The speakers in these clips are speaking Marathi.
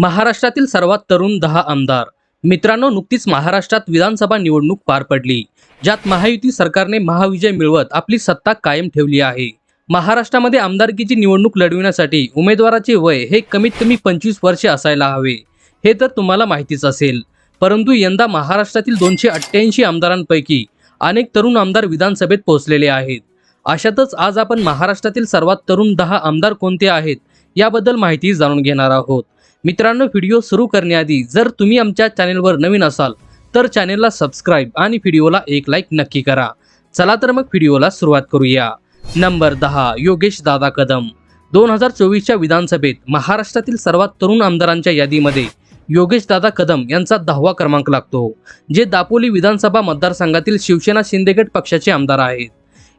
महाराष्ट्रातील सर्वात तरुण दहा आमदार. मित्रांनो नुकतीच महाराष्ट्रात विधानसभा निवडणूक पार पडली. ज्यात महायुती सरकारने महाविजय मिळवत आपली सत्ता कायम ठेवली आहे. महाराष्ट्रामध्ये आमदारकीची निवडणूक लढविण्यासाठी उमेदवाराचे वय हे कमीत कमी पंचवीस वर्षे असायला हवे. हे तर तुम्हाला माहितीच असेल. परंतु यंदा महाराष्ट्रातील दोनशे अठ्ठ्याऐंशी आमदारांपैकी अनेक तरुण आमदार विधानसभेत पोहोचलेले आहेत. अशातच आज आपण महाराष्ट्रातील सर्वात तरुण दहा आमदार कोणते आहेत याबद्दल माहिती जाणून घेणार आहोत. मित्रांनो व्हिडिओ सुरू करण्याआधी जर तुम्ही आमच्या चॅनेलवर नवीन असाल तर चॅनेलला सबस्क्राईब आणि व्हिडिओला एक लाईक नक्की करा. चला तर मग व्हिडिओला सुरुवात करूया. नंबर दहा योगेश दादा कदम. दोन हजार चोवीसच्या विधानसभेत महाराष्ट्रातील सर्वात तरुण आमदारांच्या यादीमध्ये योगेश दादा कदम यांचा दहावा क्रमांक लागतो जे दापोली विधानसभा मतदारसंघातील शिवसेना शिंदेगड पक्षाचे आमदार आहेत.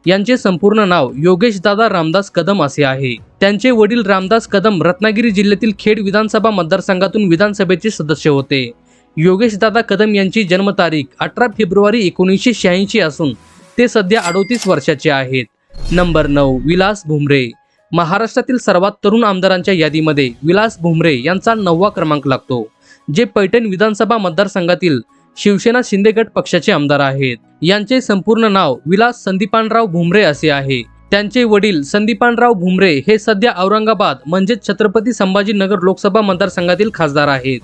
यांचे संपूर्ण नाव योगेश दादा रामदास कदम असे आहे. त्यांचे वडील रामदास कदम रत्नागिरी जिल्ह्यातील खेड विधानसभा मतदारसंघातून विधानसभेचे सदस्य होते. योगेश दादा कदम यांची जन्मतारीख अठरा फेब्रुवारी एकोणीसशे शहाऐंशी असून ते सध्या अडोतीस वर्षाचे आहेत. नंबर नऊ विलास भुमरे. महाराष्ट्रातील सर्वात तरुण आमदारांच्या यादीमध्ये विलास भुमरे यांचा नववा क्रमांक लागतो जे पैठण विधानसभा मतदारसंघातील शिवसेना शिंदेगड पक्षाचे आमदार आहेत. यांचे संपूर्ण नाव विलास संदीपानराव भुमरे असे आहे. त्यांचे वडील संदीपानराव भुमरे हे सध्या औरंगाबाद म्हणजेच छत्रपती संभाजीनगर लोकसभा मतदारसंघातील खासदार आहेत.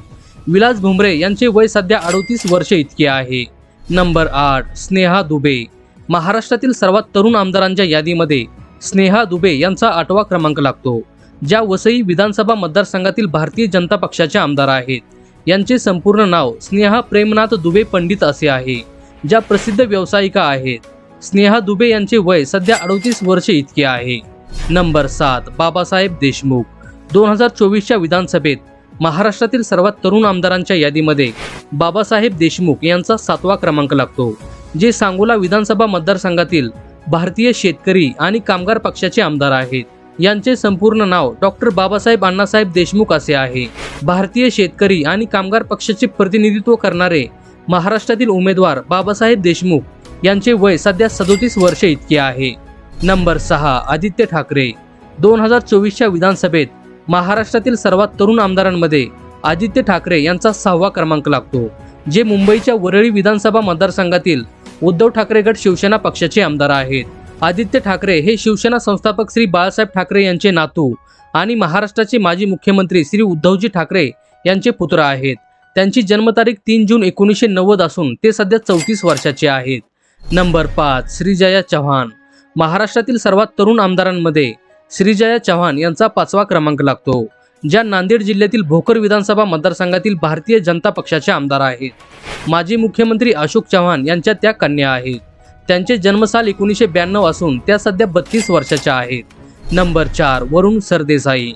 विलास भुमरे यांचे वय सध्या अडोतीस वर्षे इतके आहे. नंबर आठ स्नेहा दुबे. महाराष्ट्रातील सर्वात तरुण आमदारांच्या यादीमध्ये स्नेहा दुबे यांचा आठवा क्रमांक लागतो. ज्या वसई विधानसभा मतदारसंघातील भारतीय जनता पक्षाच्या आमदार आहेत. यांचे संपूर्ण नाव स्नेहा प्रेमनाथ दुबे पंडित असे आहे ज्या प्रसिद्ध व्यावसायिका आहेत. स्नेहा दुबे यांचे वय सध्या अडोतीस वर्षे इतके आहे. नंबर सात बाबासाहेब देशमुख. दोन हजार चोवीसच्या विधानसभेत महाराष्ट्रातील सर्वात तरुण आमदारांच्या यादीमध्ये बाबासाहेब देशमुख यांचा सातवा क्रमांक लागतो जे सांगोला विधानसभा मतदारसंघातील भारतीय शेतकरी आणि कामगार पक्षाचे आमदार आहेत. यांचे संपूर्ण नाव डॉक्टर बाबासाहेब अण्णासाहेब देशमुख असे आहे. भारतीय शेतकरी आणि कामगार पक्षाचे प्रतिनिधित्व करणारे महाराष्ट्रातील उमेदवार बाबासाहेब देशमुख यांचे वय सध्या सदोतीस वर्षे इतके आहे. नंबर सहा आदित्य ठाकरे. दोन हजार चोवीसच्या विधानसभेत महाराष्ट्रातील सर्वात तरुण आमदारांमध्ये आदित्य ठाकरे यांचा सहावा क्रमांक लागतो जे मुंबईच्या वरळी विधानसभा मतदारसंघातील उद्धव ठाकरे गट शिवसेना पक्षाचे आमदार आहेत. आदित्य ठाकरे हे शिवसेना संस्थापक श्री बाळासाहेब ठाकरे यांचे नातू आणि महाराष्ट्राचे माजी मुख्यमंत्री श्री उद्धवजी ठाकरे यांचे पुत्र आहेत. त्यांची जन्मतारीख तीन जून एकोणीसशे नव्वद असून ते सध्या चौतीस वर्षाचे आहेत. नंबर पाच श्रीजया चव्हाण. महाराष्ट्रातील सर्वात तरुण आमदारांमध्ये श्रीजया चव्हाण यांचा पाचवा क्रमांक लागतो ज्या नांदेड जिल्ह्यातील भोकर विधानसभा मतदारसंघातील भारतीय जनता पक्षाचे आमदार आहेत. माजी मुख्यमंत्री अशोक चव्हाण यांच्या त्या कन्या आहेत. त्यांचे जन्मसाल एकोणीसशे ब्याण्णव असून त्या सध्या बत्तीस वर्षाच्या आहेत. नंबर चार वरुण सरदेसाई.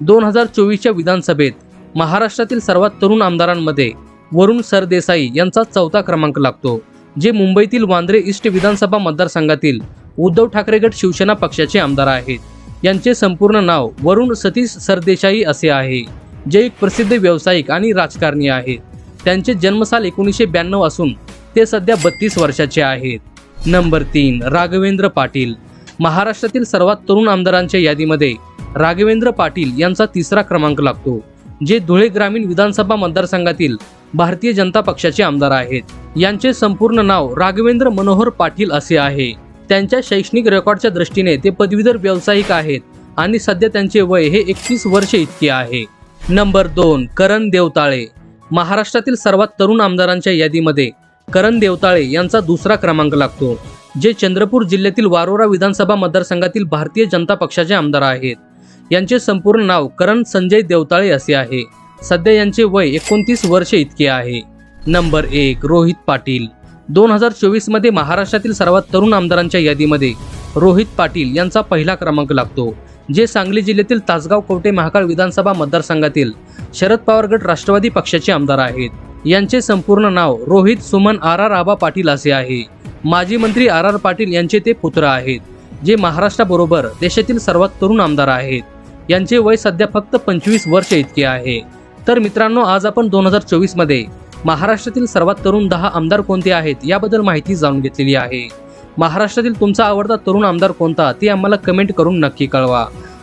दोन हजार चोवीसच्या विधानसभेत महाराष्ट्रातील सर्वात तरुण आमदारांमध्ये वरुण सरदेसाई यांचा चौथा क्रमांक लागतो जे मुंबईतील वांद्रे ईस्ट विधानसभा मतदारसंघातील उद्धव ठाकरे गट शिवसेना पक्षाचे आमदार आहेत. यांचे संपूर्ण नाव वरुण सतीश सरदेसाई असे आहे जे एक प्रसिद्ध व्यावसायिक आणि राजकारणी आहेत. त्यांचे जन्मसाल एकोणीसशे ब्याण्णव असून ते सध्या बत्तीस वर्षाचे आहेत. नंबर तीन राघवेंद्र पाटील. महाराष्ट्रातील सर्वात तरुण आमदारांच्या यादीमध्ये राघवेंद्र पाटील यांचा तिसरा क्रमांक लागतो जे धुळे ग्रामीण विधानसभा मतदारसंघातील भारतीय जनता पक्षाचे आमदार आहेत. यांचे संपूर्ण नाव राघवेंद्र मनोहर पाटील असे आहे. त्यांच्या शैक्षणिक रेकॉर्डच्या दृष्टीने ते पदवीधर व्यावसायिक आहेत आणि सध्या त्यांचे वय हे एकतीस वर्षे इतके आहे. नंबर दोन करण देवताळे. महाराष्ट्रातील सर्वात तरुण आमदारांच्या यादीमध्ये करण देवताळे यांचा दुसरा क्रमांक लागतो जे चंद्रपूर जिल्ह्यातील वारोरा विधानसभा मतदारसंघातील भारतीय जनता पक्षाचे आमदार आहेत. यांचे संपूर्ण नाव करण संजय देवताळे असे आहे. सध्या यांचे वय एकोणतीस वर्षे इतके आहे. नंबर एक रोहित पाटील. दोन हजार चोवीसमध्ये महाराष्ट्रातील सर्वात तरुण आमदारांच्या यादीमध्ये रोहित पाटील यांचा पहिला क्रमांक लागतो जे सांगली जिल्ह्यातील तासगाव कवटे महाकाळ विधानसभा मतदारसंघातील शरद पवार गट राष्ट्रवादी पक्षाचे आमदार आहेत. यांचे संपूर्ण नाव रोहित सुमन आर आर आबा पाटील असे आहे. माजी मंत्री आर आर पाटील यांचे ते पुत्र आहेत जे महाराष्ट्राबरोबर देशातील सर्वात तरुण आमदार आहेत. यांचे वय सध्या फक्त पंचवीस वर्ष इतके आहे. तर मित्रांनो आज आपण दोन हजार चोवीसमध्ये महाराष्ट्रातील सर्वात तरुण दहा आमदार कोणते आहेत याबद्दल माहिती जाणून घेतलेली आहे. महाराष्ट्रातील तुमचा आवडता तरुण आमदार कोणता ते आम्हाला कमेंट करून नक्की कळवा.